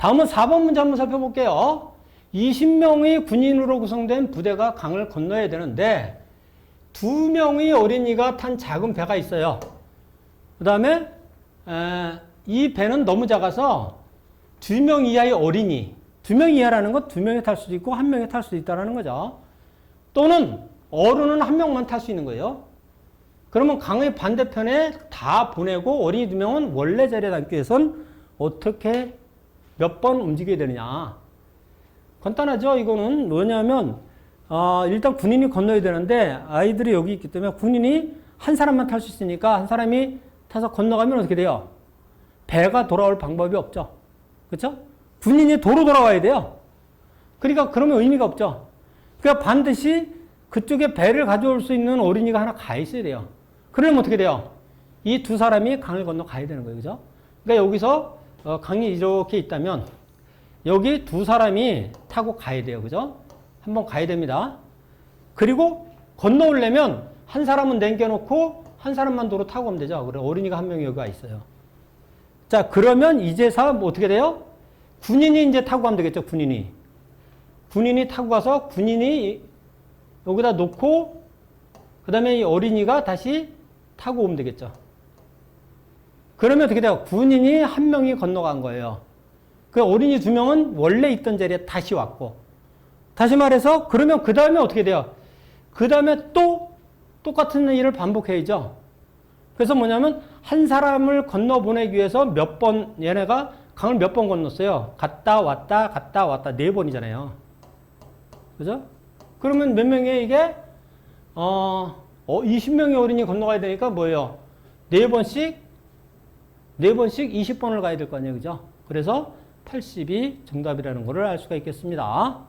다음은 4번 문제 한번 살펴볼게요. 20명의 군인으로 구성된 부대가 강을 건너야 되는데 두 명의 어린이가 탄 작은 배가 있어요. 그 다음에 이 배는 너무 작아서 두명 이하의 어린이, 두명 이하라는 건두 명이 탈 수도 있고 한 명이 탈 수도 있다는 거죠. 또는 어른은 한 명만 탈 수 있는 거예요. 그러면 강의 반대편에 다 보내고 어린이 두 명은 원래 자리에 담기 위해선 어떻게 몇 번 움직여야 되느냐. 간단하죠. 이거는 뭐냐면 어, 일단 군인이 건너야 되는데 아이들이 여기 있기 때문에 군인이 한 사람만 탈 수 있으니까 한 사람이 타서 건너가면 어떻게 돼요? 배가 돌아올 방법이 없죠. 그렇죠? 군인이 도로 돌아와야 돼요. 그러니까 그러면 의미가 없죠. 그러니까 반드시 그쪽에 배를 가져올 수 있는 어린이가 하나 가 있어야 돼요. 그러면 어떻게 돼요? 이 두 사람이 강을 건너 가야 되는 거예요. 그죠? 그러니까 여기서 어, 강이 이렇게 있다면 여기 두 사람이 타고 가야 돼요. 그죠? 한번 가야 됩니다. 그리고 건너오려면 한 사람은 남겨놓고 한 사람만 도로 타고 오면 되죠. 그래 어린이가 한 명이 여기 가 있어요. 자, 그러면 이제서 뭐 어떻게 돼요? 군인이 이제 타고 가면 되겠죠. 군인이. 군인이 타고 가서 군인이 여기다 놓고 그 다음에 이 어린이가 다시 타고 오면 되겠죠. 그러면 어떻게 돼요? 군인이 한 명이 건너간 거예요. 그 어린이 두 명은 원래 있던 자리에 다시 왔고. 다시 말해서 그러면 그 다음에 어떻게 돼요? 그 다음에 또 똑같은 일을 반복해야죠. 그래서 뭐냐면 한 사람을 건너 보내기 위해서 몇 번 얘네가 강을 몇 번 건넜어요. 갔다 왔다 갔다 왔다 네 번이잖아요. 그죠? 그러면 몇 명이 이게 어, 어 20명의 어린이 건너가야 되니까 뭐예요? 네 번씩 네 번씩 20번을 가야 될 거 아니에요. 그죠? 그래서 80이 정답이라는 것을 알 수가 있겠습니다.